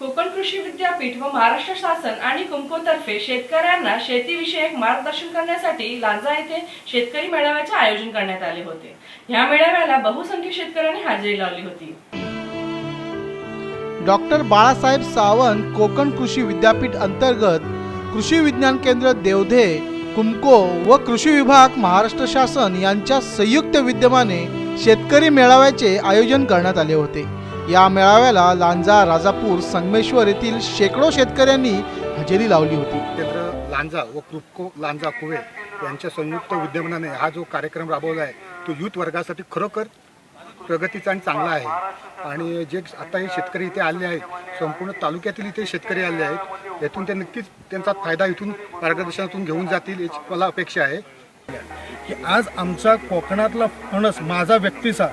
कोकण कृषी विद्यापीठ व महाराष्ट्र शासन आणि कुंकोतर्फे शेतकऱ्यांना शेतीविषयक मार्गदर्शन करण्यासाठी लांजा येथे शेतकरी मेळाव्याचे आयोजन करण्यात आले होते. या मेळाव्याला बहुसंख्य शेतकऱ्यांनी हजेरी लावली होती. डॉक्टर बाळासाहेब सावंत कोकण कृषी विद्यापीठ अंतर्गत कृषी विज्ञान केंद्र देवधे कुमको व कृषी विभाग महाराष्ट्र शासन यांच्या संयुक्त विद्यमाने शेतकरी मेळाव्याचे आयोजन करण्यात आले होते. या मेळाव्याला लांजा राजापूर संगमेश्वर येथील शेकडो शेतकऱ्यांनी हजेरी लावली होती. केंद्र लांजा व कृपको लांजा कुवे यांच्या संयुक्त विद्यमानाने हा जो कार्यक्रम राबवला आहे तो यूथ वर्गासाठी खरोखर प्रगतीचा आणि चांगला आहे. आणि जे आता हे शेतकरी इथे आले आहेत संपूर्ण तालुक्यातील इथे शेतकरी आले आहेत यातून ते नक्कीच त्यांचा फायदा इथून मार्गदर्शनातून घेऊन जातील याची मला अपेक्षा आहे. की आज आमचा कोकणातला फणस माझा व्यक्तीचा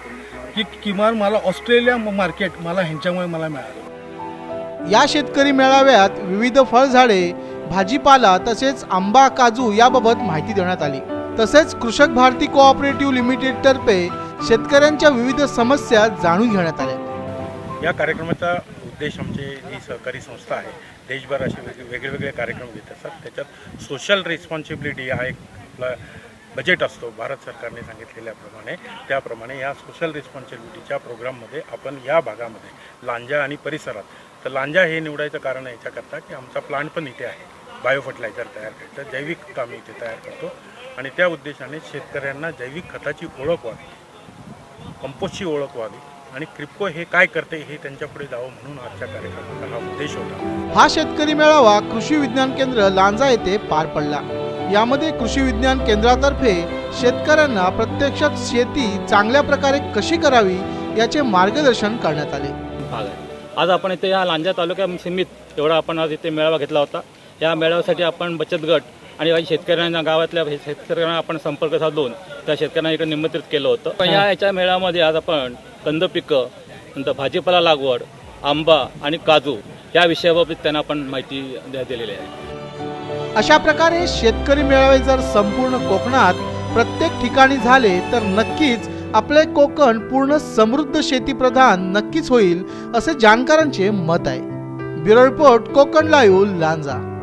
की किमान मला ऑस्ट्रेलिया मार्केट मला ह्यांच्यामुळे मला मिळालं. या शेतकरी मेळाव्यात विविध फळझाडे भाजीपाला तसेच आंबा काजू याबाबत माहिती देण्यात आली. तसेच कृषक भारती कोऑपरेटिव्ह लिमिटेड तर्फे शेतकऱ्यांच्या विविध समस्या जाणून घेण्यात आल्या. या कार्यक्रमाचा उद्देश आमचे ही सहकारी संस्था आहे देशभर असे वेगळे वेगळे वेगळे कार्यक्रम घेत असतात. त्याच्यात सोशल रिस्पॉन्सिबिलिटी हा एक आपला बजेट असतो भारत सरकारने सांगितलेल्याप्रमाणे. त्याप्रमाणे या सोशल रिस्पॉन्सिबिलिटीच्या प्रोग्राममध्ये आपण या भागामध्ये लांजा आणि परिसरात. तर लांजा हे निवडायचं कारण याच्याकरता की आमचा प्लांट पण इथे आहे. बायो फर्टिलायझर तयार करतं जैविक काम इथे तयार करतो. आणि त्या उद्देशाने शेतकऱ्यांना जैविक खताची ओळख व्हावी कंपोस्टची ओळख व्हावी आणि क्रिप्को हे काय करते हे त्यांच्यापुढे जावं म्हणून आजच्या कार्यक्रमाचा हा उद्देश होता. हा शेतकरी मेळावा कृषी विज्ञान केंद्र लांजा येथे पार पडला. यामध्ये कृषी विज्ञान केंद्रातर्फे शेतकऱ्यांना प्रत्यक्षात शेती चांगल्या प्रकारे कशी करावी याचे मार्गदर्शन करण्यात आले. आज आपण इथे या लांजा तालुक्या सीमित एवढा आपण आज इथे मेळावा घेतला होता. या मेळाव्यासाठी आपण बचत गट आणि शेतकऱ्यांना गावातल्या शेतकऱ्यांना आपण संपर्क साधून त्या शेतकऱ्यांना इकडे निमंत्रित केलं होतं. पण या याच्या मेळाव्यामध्ये आज आपण कंद पिकं नंतर भाजीपाला लागवड आंबा आणि काजू या विषयाबाबत त्यांना आपण माहिती द्या- दिलेली आहे. अशा प्रकारे शेतकरी मेळावे जर संपूर्ण कोकणात प्रत्येक ठिकाणी झाले तर नक्कीच आपले कोकण पूर्ण समृद्ध शेतीप्रधान नक्कीच होईल असे जाणकारांचे मत आहे. Bureau report Konkan live Lanja.